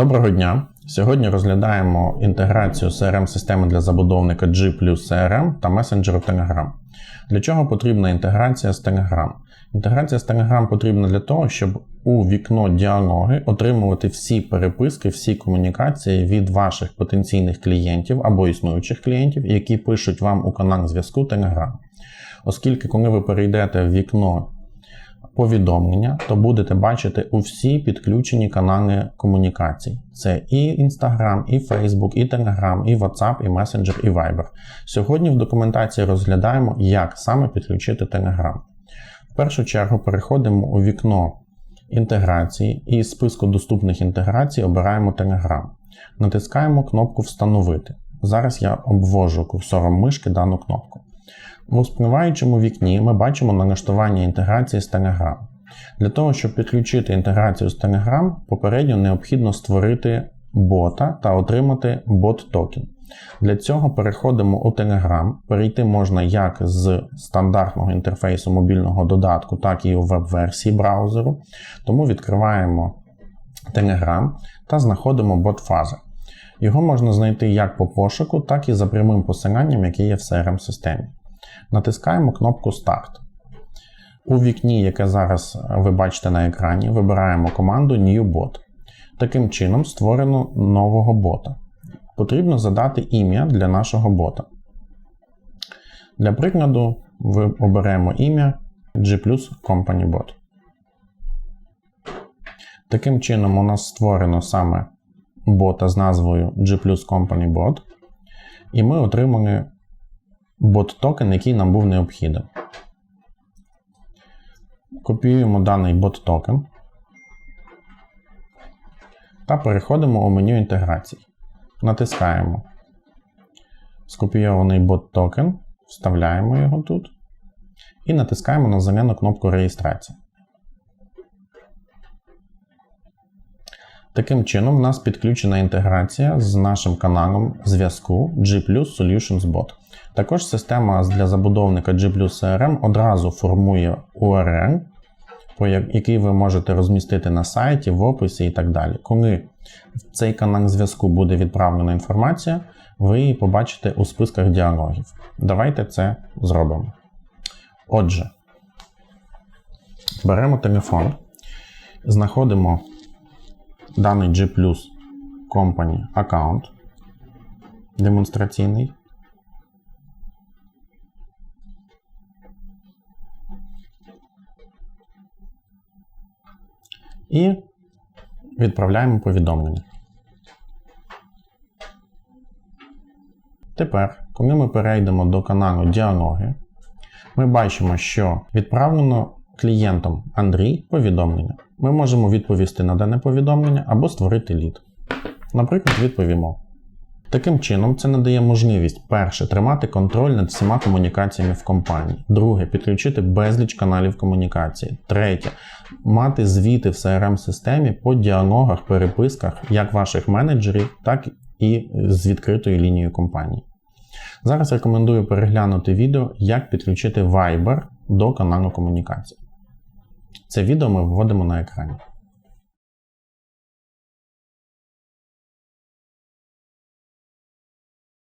Доброго дня! Сьогодні розглядаємо інтеграцію CRM-системи для забудовника G плюс CRM та месенджеру Telegram. Для чого потрібна інтеграція з Telegram? Інтеграція з Telegram потрібна для того, щоб у вікно діалоги отримувати всі переписки, всі комунікації від ваших потенційних клієнтів або існуючих клієнтів, які пишуть вам у канал зв'язку Telegram. Оскільки, коли ви перейдете в вікно повідомлення, то будете бачити усі підключені канали комунікацій. Це і Instagram, і Facebook, і Telegram, і WhatsApp, і Messenger, і Viber. Сьогодні в документації розглядаємо, як саме підключити Telegram. В першу чергу переходимо у вікно інтеграції і з списку доступних інтеграцій обираємо Telegram. Натискаємо кнопку Встановити. Зараз я обвожу курсором мишки дану кнопку. У спливаючому вікні ми бачимо налаштування інтеграції з Telegram. Для того, щоб підключити інтеграцію з Telegram, попередньо необхідно створити бота та отримати бот-токен. Для цього переходимо у Telegram. Перейти можна як з стандартного інтерфейсу мобільного додатку, так і у веб-версії браузеру. Тому відкриваємо Telegram та знаходимо бот-фазер. Його можна знайти як по пошуку, так і за прямим посиланням, яке є в CRM-системі. Натискаємо кнопку Старт. У вікні, яке зараз ви бачите на екрані, вибираємо команду New Bot. Таким чином створено нового бота. Потрібно задати ім'я для нашого бота. Для прикладу, оберемо ім'я G Company Bot. Таким чином, у нас створено саме бота з назвою G Company Bot, і ми отримали бот-токен, який нам був необхідний. Копіюємо даний бот-токен та переходимо у меню інтеграції. Натискаємо скопійований бот-токен, вставляємо його тут і натискаємо на заміну кнопку реєстрації. Таким чином, у нас підключена інтеграція з нашим каналом зв'язку G Solutions Bot. Також система для забудовника G CRM одразу формує URL, який ви можете розмістити на сайті, в описі і так далі. Коли в цей канал зв'язку буде відправлена інформація, ви її побачите у списках діалогів. Давайте це зробимо. Отже, беремо телефон, знаходимо даний G Company аккаунт демонстраційний. І відправляємо повідомлення. Тепер, коли ми перейдемо до каналу Діалоги, ми бачимо, що відправлено клієнтом Андрій повідомлення. Ми можемо відповісти на дане повідомлення або створити лід. Наприклад, відповімо. Таким чином, це надає можливість перше тримати контроль над всіма комунікаціями в компанії. Друге підключити безліч каналів комунікації. Третє мати звіти в CRM-системі по діалогах, переписках як ваших менеджерів, так і з відкритою лінією компанії. Зараз рекомендую переглянути відео, як підключити Viber до каналу комунікації. Це відео ми вводимо на екрані.